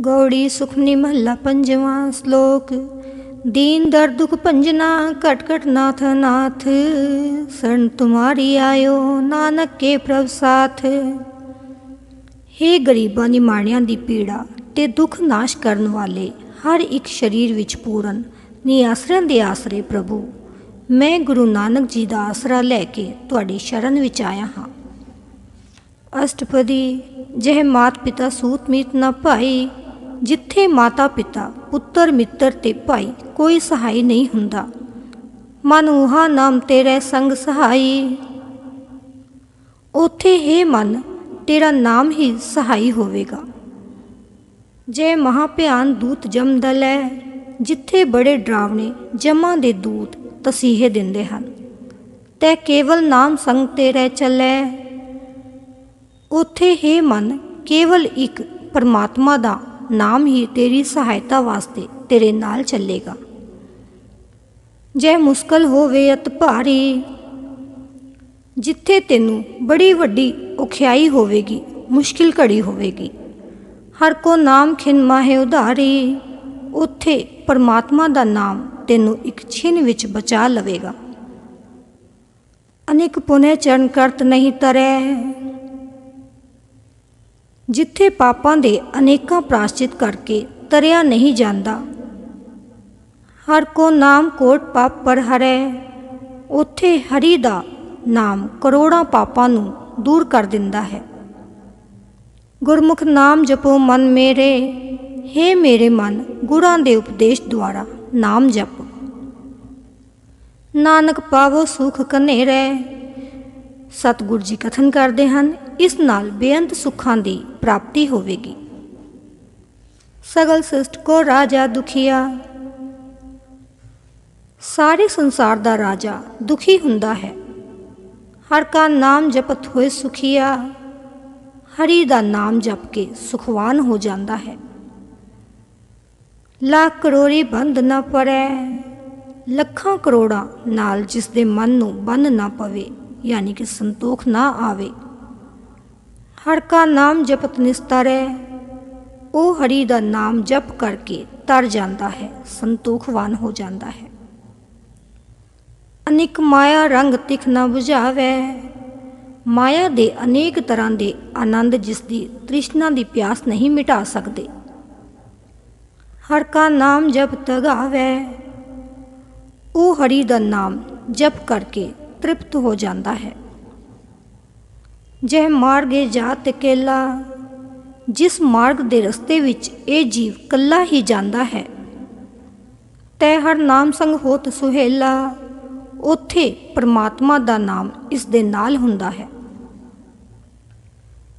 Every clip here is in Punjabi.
ਗੌੜੀ ਸੁਖਨੀ ਮਹੱਲਾ ਪੰਜਵਾਂ ਸ਼ਲੋਕ। ਦੀਨ ਦਰ ਦੁਖ ਭੰਜਨਾ, ਘਟ ਘਟ ਨਾਥ ਨਾਥ। ਸਰਨ ਤੁਮਾਰੀ ਆਇਓ ਨਾਨਕ ਕੇ ਪ੍ਰਭ ਸਾਥ। ਹੇ ਗਰੀਬਾਂ ਦੀ ਮਾਣਿਆਂ ਦੀ ਪੀੜਾ ਤੇ ਦੁੱਖ ਨਾਸ਼ ਕਰਨ ਵਾਲੇ ਹਰ ਇੱਕ ਸਰੀਰ ਵਿੱਚ ਪੂਰਨ, ਨਿਆਸਰਿਆਂ ਦੇ ਆਸਰੇ ਪ੍ਰਭੂ। ਮੈਂ ਗੁਰੂ ਨਾਨਕ ਜੀ ਦਾ ਆਸਰਾ ਲੈ ਕੇ ਤੁਹਾਡੀ ਸ਼ਰਨ ਵਿੱਚ ਆਇਆ ਹਾਂ। ਅਸ਼ਟਪਦੀ, ਜਹ ਮਾਤ ਪਿਤਾ ਸੂਤ ਮੀਤ ਨਾ ਭਾਈ ਜਿੱਥੇ ਮਾਤਾ ਪਿਤਾ ਪੁੱਤਰ, ਮਿੱਤਰ ਤੇ ਭਾਈ ਕੋਈ ਸਹਾਈ ਨਹੀਂ ਹੁੰਦਾ। ਮਨ ਉਹਾ ਨਾਮ ਤੇਰੇ ਸੰਗ ਸਹਾਈ। ਉਥੇ ਹੀ ਮਨ, ਤੇਰਾ ਨਾਮ ਹੀ ਸਹਾਈ ਹੋਵੇਗਾ। ਜੇ ਮਹਾਭਿਆਨ ਦੂਤ ਜਮ ਦਲੈ ਜਿੱਥੇ ਬੜੇ ਡਰਾਵਣੇ ਜਮਾਂ ਦੇ ਦੂਤ ਤਸੀਹੇ ਦਿੰਦੇ ਹਨ, ਤੈ ਕੇਵਲ ਨਾਮ ਸੰਗ ਤੇਰੇ ਚੱਲੈ। ਉਥੇ ਹੀ ਮਨ, ਕੇਵਲ ਇੱਕ ਪਰਮਾਤਮਾ ਦਾ ਨਾਮ ਹੀ ਤੇਰੀ ਸਹਾਇਤਾ ਵਾਸਤੇ ਤੇਰੇ ਨਾਲ ਚੱਲੇਗਾ। ਜੇ ਮੁਸ਼ਕਲ ਹੋਵੇ ਅਤ ਭਾਰੀ, ਜਿੱਥੇ ਤੈਨੂੰ ਬੜੀ ਵੱਡੀ ਔਖਿਆਈ ਹੋਵੇਗੀ, ਮੁਸ਼ਕਿਲ ਘੜੀ ਹੋਵੇਗੀ। ਹਰ ਕੋ ਨਾਮ ਖਿਨ ਮਾਹੇ ਉਧਾਰੀ, ਉੱਥੇ ਪਰਮਾਤਮਾ ਦਾ ਨਾਮ ਤੈਨੂੰ ਇੱਕ ਛਿਨ ਵਿੱਚ ਬਚਾ ਲਵੇਗਾ। ਅਨੇਕ ਪੁਨੇ ਚਰਨ ਕਰਤ ਨਹੀਂ ਤਰੈ ਜਿੱਥੇ ਪਾਪਾਂ ਦੇ ਅਨੇਕਾਂ ਪ੍ਰਾਸ਼ਚਿਤ ਕਰਕੇ ਤਰਿਆ ਨਹੀਂ ਜਾਂਦਾ। ਹਰ ਕੋ ਨਾਮ ਕੋਟ ਪਾਪ ਪਰ ਹਰੈ ਉੱਥੇ ਹਰੀ ਦਾ ਨਾਮ ਕਰੋੜਾਂ ਪਾਪਾਂ ਨੂੰ ਦੂਰ ਕਰ ਦਿੰਦਾ ਹੈ। ਗੁਰਮੁਖ ਨਾਮ ਜਪੋ ਮਨ ਮੇਰੇ हे ਮੇਰੇ ਮਨ ਗੁਰਾਂ ਦੇ ਉਪਦੇਸ਼ ਦੁਆਰਾ ਨਾਮ ਜਪ। ਨਾਨਕ ਪਾਵੋ ਸੁਖ ਕਨੇਰੇ ਸਤਿਗੁਰ ਜੀ ਕਥਨ ਕਰਦੇ ਹਨ, ਇਸ ਨਾਲ ਬੇਅੰਤ ਸੁੱਖਾਂ ਦੀ ਪ੍ਰਾਪਤੀ ਹੋਵੇਗੀ। ਸਗਲ ਸਿਸਟ ਕੋ ਰਾਜਾ ਦੁਖੀਆ। ਸਾਰੇ ਸੰਸਾਰ ਦਾ ਰਾਜਾ ਦੁਖੀ ਹੁੰਦਾ ਹੈ। ਹਰ ਕਾ ਨਾਮ ਜਪਤ ਹੋਏ ਸੁਖੀਆ। ਹਰੀ ਦਾ ਨਾਮ ਜਪ ਕੇ ਸੁਖਵਾਨ ਹੋ ਜਾਂਦਾ ਹੈ। ਲੱਖ ਕਰੋੜੀ ਬੰਦ ਨਾ ਪੜੈ ਲੱਖਾਂ ਕਰੋੜਾਂ ਨਾਲ ਜਿਸ ਦੇ ਮਨ ਨੂੰ ਬੰਨ ਨਾ ਪਵੇ। ਯਾਨੀ ਕਿ ਸੰਤੋਖ ਨਾ ਆਵੇ। ਹਰ ਕਾ ਨਾਮ ਜਪਤ ਹੈ ਉਹ ਹਰੀ ਦਾ ਨਾਮ ਜਪ ਕਰਕੇ ਤਰ ਜਾਂਦਾ ਹੈ, ਸੰਤੋਖਵਾਨ ਹੋ ਜਾਂਦਾ ਹੈ। ਅਨੇਕ ਮਾਇਆ ਰੰਗ ਤਿਖ ਨਾ 부ਝਾਵੇ ਮਾਇਆ ਦੇ ਅਨੇਕ ਤਰ੍ਹਾਂ ਦੇ ਆਨੰਦ ਜਿਸ ਦੀ ਤ੍ਰਿਸ਼ਨਾ ਦੀ ਪਿਆਸ ਨਹੀਂ ਮਿਟਾ ਸਕਦੇ। ਹਰ ਕਾ ਨਾਮ ਜਪ ਤਗਾਵੇ, ਉਹ ਹਰੀ ਦਾ ਨਾਮ ਜਪ ਕਰਕੇ ਤ੍ਰਿਪਤ ਹੋ ਜਾਂਦਾ ਹੈ। ਜਹ ਮਾਰਗੇ ਜਾਤ ਕੇਲਾ, ਜਿਸ ਮਾਰਗ ਦੇ ਰਸਤੇ ਵਿੱਚ ਇਹ ਜੀਵ ਕੱਲਾ ਹੀ ਜਾਂਦਾ ਹੈ, ਤੈ ਹਰ ਨਾਮ ਸੰਗ ਹੋਤ ਸੁਹੇਲਾ ਉਥੇ ਪਰਮਾਤਮਾ ਦਾ ਨਾਮ ਇਸ ਦੇ ਨਾਲ ਹੁੰਦਾ ਹੈ।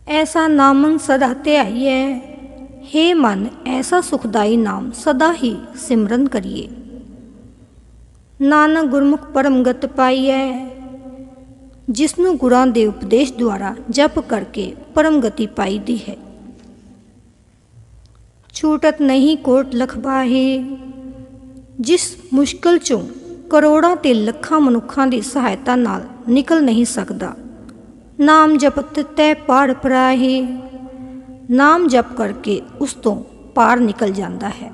ਐਸਾ ਨਾਮੰ ਸਦਾ ਧਿਆਈਐ, ਹੇ ਮਨ ਐਸਾ ਸੁਖਦਾਈ ਨਾਮ ਸਦਾ ਹੀ ਸਿਮਰਨ ਕਰੀਏ। ਨਾਨਕ ਗੁਰਮੁਖ ਪਰਮਗਤ ਪਾਈਐ ਜਿਸ ਨੂੰ ਗੁਰਾਂ ਦੇ ਉਪਦੇਸ਼ ਦੁਆਰਾ ਜਪ ਕਰਕੇ ਪਰਮ ਗਤੀ ਪਾਈਦੀ ਹੈ। ਛੂਟਤ ਨਹੀਂ ਕੋਟ ਲਖਬਾਹੀ ਜਿਸ ਮੁਸ਼ਕਲ ਚੋਂ ਕਰੋੜਾਂ ਤੇ ਲੱਖਾਂ ਮਨੁੱਖਾਂ ਦੀ ਸਹਾਇਤਾ ਨਾਲ ਨਿਕਲ ਨਹੀਂ ਸਕਦਾ। ਨਾਮ ਜਪਤ ਤੈ ਪਾਰ ਪਰਾਹੀ, ਨਾਮ ਜਪ ਕਰਕੇ ਉਸ ਤੋਂ ਪਾਰ ਨਿਕਲ ਜਾਂਦਾ ਹੈ।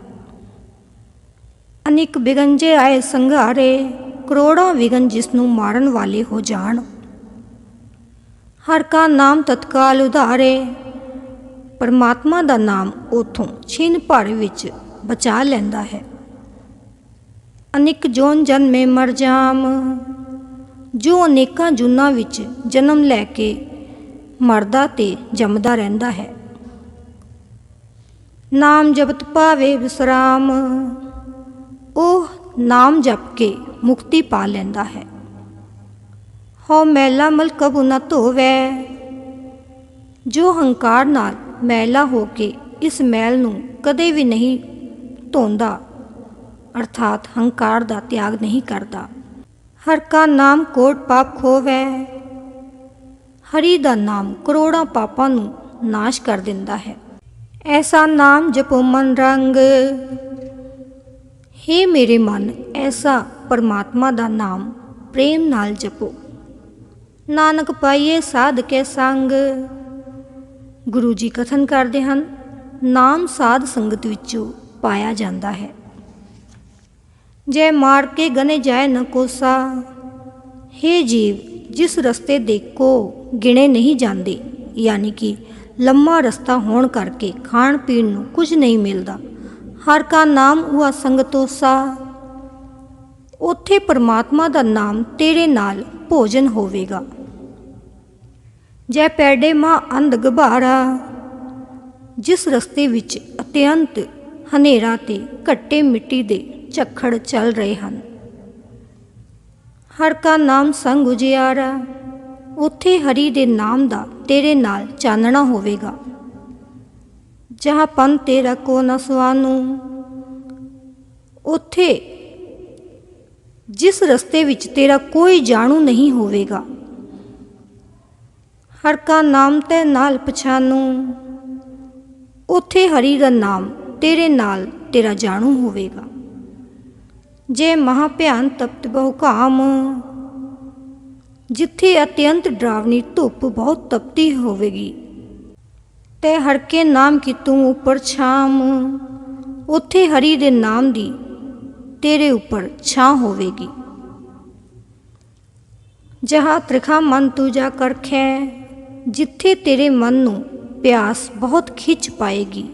ਅਨੇਕ ਬਿਗੰਜੇ ਆਏ ਸੰਘਾਰੇ, ਕਰੋੜਾਂ ਵਿਗਨ ਜਿਸ ਨੂੰ ਮਾਰਨ ਵਾਲੇ ਹੋ ਜਾਣ। ਹਰ ਕਾ ਨਾਮ ਤਤਕਾਲ ਉਧਾਰੇ। ਪਰਮਾਤਮਾ ਦਾ ਨਾਮ ਉਥੋਂ ਛਿਨ ਭਰ ਵਿੱਚ ਬਚਾ ਲੈਂਦਾ ਹੈ। ਅਨੇਕ ਜੋਨ ਜਨਮੇ ਮਰ ਜਾਮ। ਜੋ ਅਨੇਕਾਂ ਜੁਨਾਂ ਵਿੱਚ ਜਨਮ ਲੈ ਕੇ ਮਰਦਾ ਤੇ ਜੰਮਦਾ ਰਹਿੰਦਾ ਹੈ। ਨਾਮ ਜਪਤ ਪਾਵੇ ਵਿਸਰਾਮ। ਉਹ ਨਾਮ ਜਪ ਕੇ ਮੁਕਤੀ ਪਾ ਲੈਂਦਾ ਹੈ। ਹੋ ਮੈਲਾ ਮਲ ਕਬੂ ਧੋਵੇ। ਜੋ ਹੰਕਾਰ ਨਾਲ ਮੈਲਾ ਹੋ ਕੇ ਇਸ ਮੈਲ ਨੂੰ ਕਦੇ ਵੀ ਨਹੀਂ ਧੋਂਦਾ, ਅਰਥਾਤ ਹੰਕਾਰ ਦਾ ਤਿਆਗ ਨਹੀਂ ਕਰਦਾ। ਹਰ ਕਾ ਨਾਮ ਕੋਟ ਪਾਪ ਖੋਵੇ। ਹਰੀ ਦਾ ਨਾਮ ਕਰੋੜਾਂ ਪਾਪਾਂ ਨੂੰ ਨਾਸ਼ ਕਰ ਦਿੰਦਾ ਹੈ। ਐਸਾ ਨਾਮ ਜਪੋ ਮਨ ਰੰਗ। ਹੇ ਮੇਰੇ ਮਨ, ਐਸਾ ਪਰਮਾਤਮਾ ਦਾ ਨਾਮ ਪ੍ਰੇਮ ਨਾਲ ਜਪੋ। ਨਾਨਕ ਪਾਈਏ ਸਾਧ ਕੇ ਸੰਗ। ਗੁਰੂ ਜੀ ਕਥਨ ਕਰਦੇ ਹਨ, ਨਾਮ ਸਾਧ ਸੰਗਤ ਵਿੱਚੋਂ ਪਾਇਆ ਜਾਂਦਾ ਹੈ। ਜੈ ਮਾਰ ਕੇ ਗਨੇ ਜਾਏ ਨ ਕੋਸਾ हे ਜੀਵ ਜਿਸ ਰਸਤੇ ਦੇਖੋ ਗਿਣੇ ਨਹੀਂ ਜਾਂਦੇ, ਯਾਨੀ ਕਿ ਲੰਮਾ ਰਸਤਾ ਹੋਣ ਕਰਕੇ ਖਾਣ ਪੀਣ ਨੂੰ ਕੁਝ ਨਹੀਂ ਮਿਲਦਾ। ਹਰ ਕਾ ਨਾਮ ਹੁਆ ਸੰਗਤੋਸਾ ਉੱਥੇ ਪਰਮਾਤਮਾ ਦਾ ਨਾਮ ਤੇਰੇ ਨਾਲ ਭੋਜਨ ਹੋਵੇਗਾ। ਜੈ ਪੈਡੇ ਮਾ ਅੰਧ ਗਭਾਰਾ, ਜਿਸ ਰਸਤੇ ਵਿੱਚ ਅਤਿਅੰਤ ਹਨੇਰਾ ਤੇ ਘੱਟੇ ਮਿੱਟੀ ਦੇ ਝੱਖੜ ਚੱਲ ਰਹੇ ਹਨ। ਹਰ ਕਾ ਨਾਮ ਸੰਗ ਉਜਿਆਰਾ, ਉੱਥੇ ਹਰੀ ਦੇ ਨਾਮ ਦਾ ਤੇਰੇ ਨਾਲ ਚਾਨਣਾ ਹੋਵੇਗਾ। ਜਹਾਂ ਪੰਨ ਤੇਰਾ ਕੋ ਨ ਸੁਆਨੂ, ਉੱਥੇ ਜਿਸ ਰਸਤੇ ਵਿੱਚ ਤੇਰਾ ਕੋਈ ਜਾਣੂ ਨਹੀਂ ਹੋਵੇਗਾ। ਹਰ ਕਾ ਨਾਮ ਤੇ ਨਾਲ ਪਛਾਨੂ। ਉੱਥੇ ਹਰੀ ਦਾ ਨਾਮ ਤੇਰੇ ਨਾਲ ਤੇਰਾ ਜਾਣੂ ਹੋਵੇਗਾ। ਜੇ ਮਹਾ ਭਿਆਨ ਤਪਤ ਬਹੁ ਕਾਮ ਜਿੱਥੇ ਅਤਿਅੰਤ ਡਰਾਵਨੀ ਧੁੱਪ ਬਹੁਤ ਤਪਤੀ ਹੋਵੇਗੀ, ਤੇ ਹਰ ਕੇ ਨਾਮ ਕੀ ਤੂੰ ਉੱਪਰ ਛਾਮ। ਉੱਥੇ ਹਰੀ ਦੇ ਨਾਮ ਦੀ ਤੇਰੇ ਉੱਪਰ ਛਾਂ ਹੋਵੇਗੀ। ਜਹਾਂ ਤ੍ਰਿਖਾ ਮਨ ਤੂਜਾ ਕਰਖੈ, ਜਿੱਥੇ ਤੇਰੇ ਮਨ ਨੂੰ ਪਿਆਸ ਬਹੁਤ ਖਿੱਚ ਪਾਏਗੀ।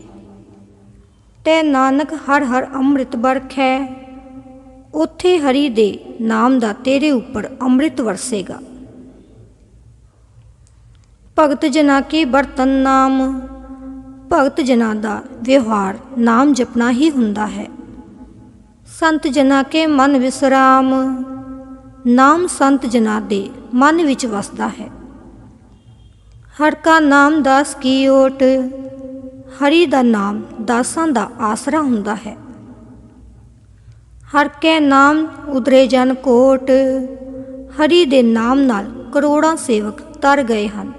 ਤੈ ਨਾਨਕ ਹਰ ਹਰ ਅੰਮ੍ਰਿਤ ਬਰਖੈ ਉੱਥੇ ਹਰੀ ਦੇ ਨਾਮ ਦਾ ਤੇਰੇ ਉੱਪਰ ਅੰਮ੍ਰਿਤ ਵਰਸੇਗਾ। ਭਗਤ ਜਨਾ ਕੇ ਬਰਤਨ ਨਾਮ, ਭਗਤ ਜਨਾਂ ਦਾ ਵਿਵਹਾਰ ਨਾਮ ਜਪਣਾ ਹੀ ਹੁੰਦਾ ਹੈ। ਸੰਤ ਜਨਾ ਕੇ ਮਨ ਵਿਸਰਾਮ। ਨਾਮ ਸੰਤ ਜਨਾ ਦੇ ਮਨ ਵਿੱਚ ਵਸਦਾ ਹੈ। ਹਰ ਕਾ ਨਾਮ ਦਾਸ ਕੀ ਓਟ, ਹਰੀ ਦਾ ਨਾਮ ਦਾਸਾਂ ਦਾ ਆਸਰਾ ਹੁੰਦਾ ਹੈ। ਹਰ ਕੇ ਨਾਮ ਉਦਰੇ ਜਨ ਕੋਟ, ਹਰੀ ਦੇ ਨਾਮ ਨਾਲ ਕਰੋੜਾਂ ਸੇਵਕ ਤਰ ਗਏ ਹਨ।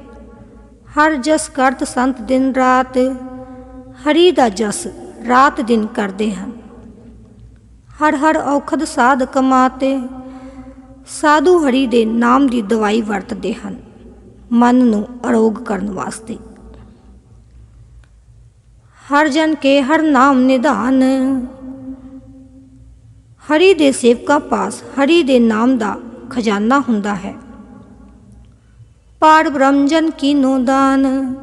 ਹਰ ਜਸ ਕਰਤ ਸੰਤ ਦਿਨ ਰਾਤ, ਹਰੀ ਦਾ ਜਸ ਰਾਤ ਦਿਨ ਕਰਦੇ ਹਨ। ਹਰ ਹਰ ਔਖਦ ਸਾਧ ਕਮਾਤੇ। ਸਾਧੂ ਹਰੀ ਦੇ ਨਾਮ ਦੀ ਦਵਾਈ ਵਰਤਦੇ ਹਨ। ਮਨ ਨੂੰ ਅਰੋਗ ਕਰਨ ਵਾਸਤੇ। ਹਰ ਜਨ ਕੇ ਹਰ ਨਾਮ ਨਿਧਾਨ। ਹਰੀ ਦੇ ਸੇਵਕਾਂ ਪਾਸ ਹਰੀ ਦੇ ਨਾਮ ਦਾ ਖਜ਼ਾਨਾ ਹੁੰਦਾ ਹੈ। ਪਾਰ ਬ੍ਰਹਮਜਨ ਕੀ ਨੋ ਦਾਨ।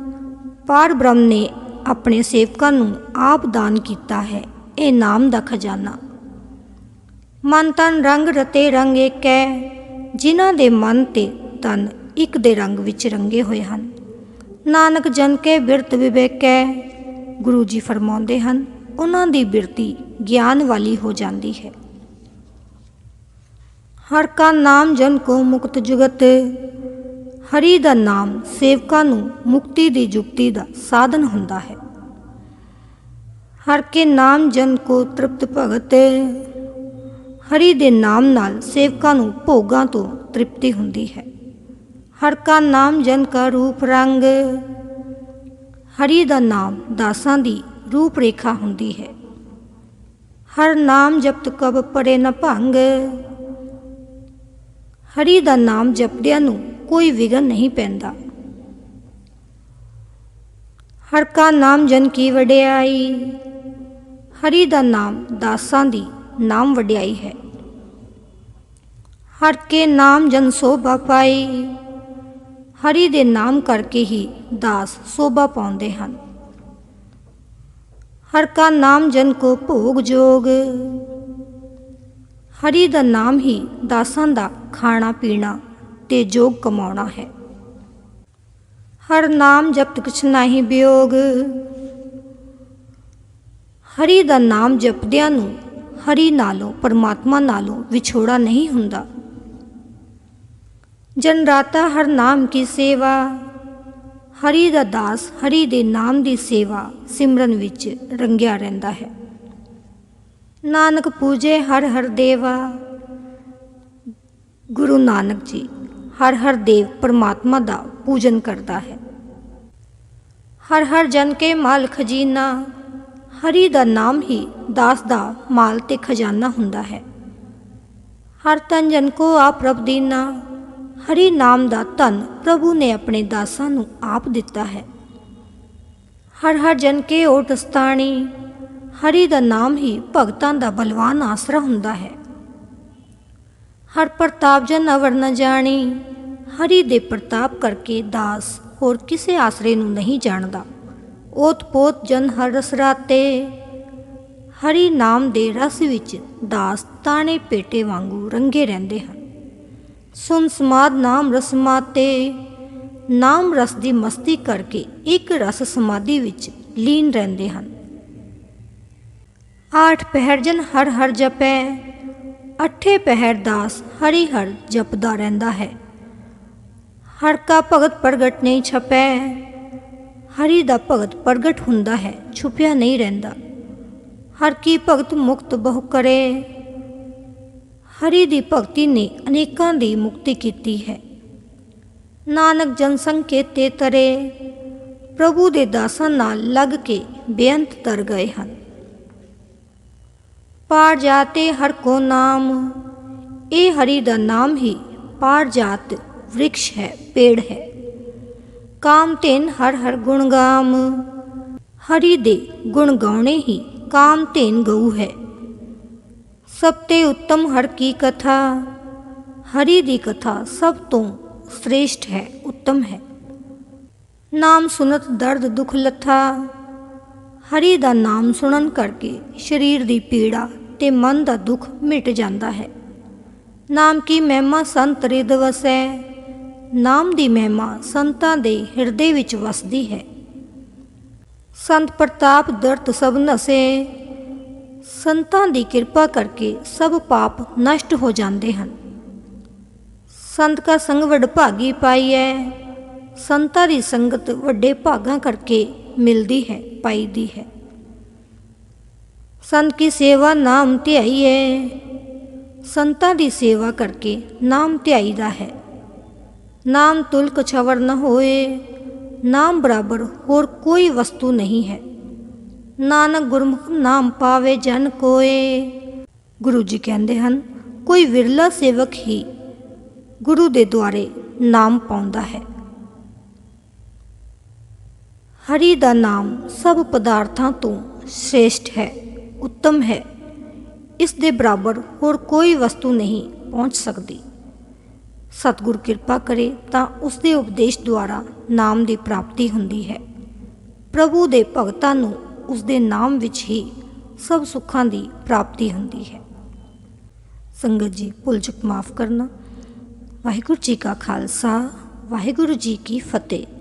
ਪਾਰ ਬ੍ਰਹਮ ਨੇ ਆਪਣੇ ਸੇਵਕਾਂ ਨੂੰ ਆਪ ਦਾਨ ਕੀਤਾ ਹੈ। ਇਹ ਨਾਮ ਦਾ ਖਜ਼ਾਨਾ। ਮਨ ਤਨ ਰੰਗ ਰਤੇ ਰੰਗ ਏਕੈ, ਜਿਨ੍ਹਾਂ ਦੇ ਮਨ ਤੇ ਤਨ ਇੱਕ ਦੇ ਰੰਗ ਵਿੱਚ ਰੰਗੇ ਹੋਏ ਹਨ। ਨਾਨਕ ਜਨ ਕੇ ਬਿਰਤ ਵਿਵੇਕੈ, ਗੁਰੂ ਜੀ ਫਰਮਾਉਂਦੇ ਹਨ, ਉਹਨਾਂ ਦੀ ਬਿਰਤੀ ਗਿਆਨ ਵਾਲੀ ਹੋ ਜਾਂਦੀ ਹੈ। ਹਰ ਕਾ ਨਾਮ ਜਨ ਕੋ ਮੁਕਤ ਜੁਗਤ, ਹਰੀ ਦਾ ਨਾਮ ਸੇਵਕਾਂ ਨੂੰ ਮੁਕਤੀ ਦੀ ਜੁਗਤੀ ਦਾ ਸਾਧਨ ਹੁੰਦਾ ਹੈ। ਹਰ ਕੇ ਨਾਮ ਜਨ ਕੋ ਤ੍ਰਿਪਤ ਭਗਤ ਹਰੀ ਦੇ ਨਾਮ ਨਾਲ ਸੇਵਕਾਂ ਨੂੰ ਭੋਗਾਂ ਤੋਂ ਤ੍ਰਿਪਤੀ ਹੁੰਦੀ ਹੈ। ਹਰ ਕਾ ਨਾਮ ਜਨ ਕਾ ਰੂਪ ਰੰਗ। ਹਰੀ ਦਾ ਨਾਮ ਦਾਸਾਂ ਦੀ ਰੂਪ ਰੇਖਾ ਹੁੰਦੀ ਹੈ। ਹਰ ਨਾਮ ਜਪਤ ਕਬ ਪਰੇ ਨ ਭੰਗ। ਹਰੀ ਦਾ ਨਾਮ ਜਪਦਿਆਂ ਨੂੰ ਕੋਈ ਵਿਗਨ ਨਹੀਂ ਪੈਂਦਾ। ਹਰ ਕਾ ਨਾਮ ਜਨ ਕੀ ਵਡਿਆਈ। ਹਰੀ ਦਾ ਨਾਮ ਦਾਸਾਂ ਦੀ ਨਾਮ ਵਡਿਆਈ ਹੈ। ਹਰ ਕੇ ਨਾਮ ਜਨ ਸੋਭਾ ਪਾਈ ਹਰੀ ਦੇ ਨਾਮ ਕਰਕੇ ਹੀ ਦਾਸ ਸੋਭਾ ਪਾਉਂਦੇ ਹਨ। ਹਰ ਕਾ ਨਾਮ ਜਨ ਕੋ ਭੋਗ ਜੋਗ, ਹਰੀ ਦਾ ਨਾਮ ਹੀ ਦਾਸਾਂ ਦਾ ਖਾਣਾ ਪੀਣਾ ਤੇ ਜੋਗ ਕਮਾਉਣਾ ਹੈ। ਹਰ ਨਾਮ ਜਪਤ ਕਿਛ ਨਾਹੀ ਬਿਯੋਗ ਹਰੀ ਦਾ ਨਾਮ ਜਪਦਿਆਂ ਨੂੰ ਹਰੀ ਨਾਲੋਂ, ਪਰਮਾਤਮਾ ਨਾਲੋਂ ਵਿਛੋੜਾ ਨਹੀਂ ਹੁੰਦਾ। ਜਨ ਰਾਤਾ ਹਰ ਨਾਮ ਕੀ ਸੇਵਾ, ਹਰੀ ਦਾ ਦਾਸ ਹਰੀ ਦੇ ਨਾਮ ਦੀ ਸੇਵਾ ਸਿਮਰਨ ਵਿੱਚ ਰੰਗਿਆ ਰਹਿੰਦਾ ਹੈ। ਨਾਨਕ ਪੂਜੇ ਹਰ ਹਰ ਦੇਵਾ, ਗੁਰੂ ਨਾਨਕ ਜੀ ਹਰ ਹਰ ਦੇਵ ਪਰਮਾਤਮਾ ਦਾ ਪੂਜਨ ਕਰਦਾ ਹੈ। ਹਰ ਹਰ ਜਨ ਕੇ ਮਾਲ ਖਜ਼ੀਨਾ ਹਰੀ ਦਾ ਨਾਮ ਹੀ ਦਾਸ ਦਾ ਮਾਲ ਤੇ ਖਜ਼ਾਨਾ ਹੁੰਦਾ ਹੈ। ਹਰ ਤਨ ਜਨ ਕੋ ਆਪ ਪ੍ਰਭ ਦੀਨਾ, ਹਰੀ ਨਾਮ ਦਾ ਧਨ ਪ੍ਰਭੂ ਨੇ ਆਪਣੇ ਦਾਸਾਂ ਨੂੰ ਆਪ ਦਿੱਤਾ ਹੈ। ਹਰ ਹਰ ਜਨ ਕੇ ਓਟ ਸਤਾਣੀ, ਹਰੀ ਦਾ ਨਾਮ ਹੀ ਭਗਤਾਂ ਦਾ ਬਲਵਾਨ ਆਸਰਾ ਹੁੰਦਾ ਹੈ। ਹਰ ਪ੍ਰਤਾਪ ਜਨ ਅਵਰ ਨ ਜਾਣੀ, ਹਰੀ ਦੇ ਪ੍ਰਤਾਪ ਕਰਕੇ ਦਾਸ ਹੋਰ ਕਿਸੇ ਆਸਰੇ ਨੂੰ ਨਹੀਂ ਜਾਣਦਾ। ਓਤ ਪੋਤ ਜਨ ਹਰ ਰਸ ਰਾਤੇ। ਹਰੀ ਨਾਮ ਦੇ ਰਸ ਵਿੱਚ ਦਾਸ ਤਾਣੇ ਪੇਟੇ ਵਾਂਗੂ ਰੰਗੇ ਰਹਿੰਦੇ ਹਨ। ਸੁਨ ਸਮਾਦ ਨਾਮ ਰਸ ਮਾਤੇ। ਨਾਮ ਰਸ ਦੀ ਮਸਤੀ ਕਰਕੇ ਇੱਕ ਰਸ ਸਮਾਧੀ ਵਿੱਚ ਲੀਨ ਰਹਿੰਦੇ ਹਨ। ਆਠ ਪਹਿਰ ਜਨ ਹਰ ਹਰ ਜਪੈ। ਅਠੇ ਪਹਿਰ ਦਾਸ ਹਰੀ ਹਰ ਜਪਦਾ ਰਹਿੰਦਾ ਹੈ। ਹਰ ਕਾ ਭਗਤ ਪ੍ਰਗਟ ਨਹੀਂ ਛਪੈ। ਹਰੀ ਦਾ ਭਗਤ ਪ੍ਰਗਟ ਹੁੰਦਾ ਹੈ, ਛੁਪਿਆ ਨਹੀਂ ਰਹਿੰਦਾ। ਹਰ ਕੀ ਭਗਤ ਮੁਕਤ ਬਹੁ ਕਰੇ। ਹਰੀ ਦੀ ਭਗਤੀ ਨੇ ਅਨੇਕਾਂ ਦੀ ਮੁਕਤੀ ਕੀਤੀ ਹੈ। ਨਾਨਕ ਜਨ ਸੰਕੇਤੇ ਤਰੇ, ਪ੍ਰਭੂ ਦੇ ਦਾਸਾਂ ਨਾਲ ਲੱਗ ਕੇ ਬੇਅੰਤ ਤਰ ਗਏ ਹਨ। ਪਾਰ ਜਾਤੇ ਹਰ ਕੋ ਨਾਮ, ਇਹ ਹਰੀ ਦਾ ਨਾਮ ਹੀ ਪਾਰ ਜਾਤ ਵ੍ਰਿਕਸ਼ ਹੈ, ਪੇੜ ਹੈ। ਕਾਮ ਤੇਨ ਹਰ ਹਰ ਗੁਣ ਗਾਮ ਹਰੀ ਦੇ ਗੁਣ ਗਾਉਣੇ ਹੀ ਕਾਮ ਤੇਨ ਗਊ ਹੈ ਸਭ ਤੇ ਉੱਤਮ ਹਰ ਕੀ ਕਥਾ ਹਰੀ ਦੀ ਕਥਾ ਸਭ ਤੋਂ ਸ੍ਰੇਸ਼ਟ ਹੈ ਉੱਤਮ ਹੈ ਨਾਮ ਸੁਨਤ ਦਰਦ ਦੁਖ ਲੱਥਾ ਹਰੀ ਦਾ ਨਾਮ ਸੁਣਨ ਕਰਕੇ ਸਰੀਰ ਦੀ ਪੀੜਾ ਤੇ ਮਨ ਦਾ ਦੁੱਖ ਮਿਟ ਜਾਂਦਾ ਹੈ ਨਾਮ ਕੀ ਮਹਿਮਾ ਸੰਤ ਰਿਦ ਵਸੈ ਨਾਮ ਦੀ ਮਹਿਮਾ ਸੰਤਾਂ ਦੇ ਹਿਰਦੇ ਵਿੱਚ ਵਸਦੀ ਹੈ। ਸੰਤ ਪ੍ਰਤਾਪ ਦਰਤ ਸਭ ਨਸੇ, ਸੰਤਾਂ ਦੀ ਕਿਰਪਾ ਕਰਕੇ ਸਭ ਪਾਪ ਨਸ਼ਟ ਹੋ ਜਾਂਦੇ ਹਨ। ਸੰਤ ਕਾ ਸੰਗ ਵਡ ਭਾਗੀ ਪਾਈਐ, ਸੰਤਾਂ ਦੀ ਸੰਗਤ ਵੱਡੇ ਭਾਗਾਂ ਕਰਕੇ ਮਿਲਦੀ ਹੈ, ਪਾਈਦੀ ਹੈ। ਸੰਤ ਕੀ ਸੇਵਾ ਨਾਮ ਧਿਆਈ ਹੈ ਸੰਤਾਂ ਦੀ ਸੇਵਾ ਕਰਕੇ ਨਾਮ ਧਿਆਈ ਦਾ ਹੈ। ਨਾਮ ਤੁਲਕ ਛਵਰ ਨ ਹੋਏ, ਨਾਮ ਬਰਾਬਰ ਹੋਰ ਕੋਈ ਵਸਤੂ ਨਹੀਂ ਹੈ। ਨਾਨਕ ਗੁਰਮੁਖ ਨਾਮ ਪਾਵੇ ਜਨ ਕੋਏ। ਗੁਰੂ ਜੀ ਕਹਿੰਦੇ ਹਨ, ਕੋਈ ਵਿਰਲਾ ਸੇਵਕ ਹੀ ਗੁਰੂ ਦੇ ਦੁਆਰੇ ਨਾਮ ਪਾਉਂਦਾ ਹੈ। ਹਰੀ ਦਾ ਨਾਮ ਸਭ ਪਦਾਰਥਾਂ ਤੋਂ ਸ੍ਰੇਸ਼ਟ ਹੈ, ਉੱਤਮ ਹੈ। ਇਸ ਦੇ ਬਰਾਬਰ ਹੋਰ ਕੋਈ ਵਸਤੂ ਨਹੀਂ ਪਹੁੰਚ ਸਕਦੀ। ਸਤਿਗੁਰ ਕਿਰਪਾ ਕਰੇ ਤਾਂ ਉਸ ਦੇ ਉਪਦੇਸ਼ ਦੁਆਰਾ ਨਾਮ ਦੀ ਪ੍ਰਾਪਤੀ ਹੁੰਦੀ ਹੈ। ਪ੍ਰਭੂ ਦੇ ਭਗਤਾਂ ਨੂੰ ਉਸ ਦੇ ਨਾਮ ਵਿੱਚ ਹੀ ਸਭ ਸੁੱਖਾਂ ਦੀ ਪ੍ਰਾਪਤੀ ਹੁੰਦੀ ਹੈ। ਸੰਗਤ ਜੀ, ਭੁੱਲ ਚੁੱਕ ਮਾਫ ਕਰਨਾ। ਵਾਹਿਗੁਰੂ ਜੀ ਕਾ ਖਾਲਸਾ, ਵਾਹਿਗੁਰੂ ਜੀ ਕੀ ਫਤਿਹ।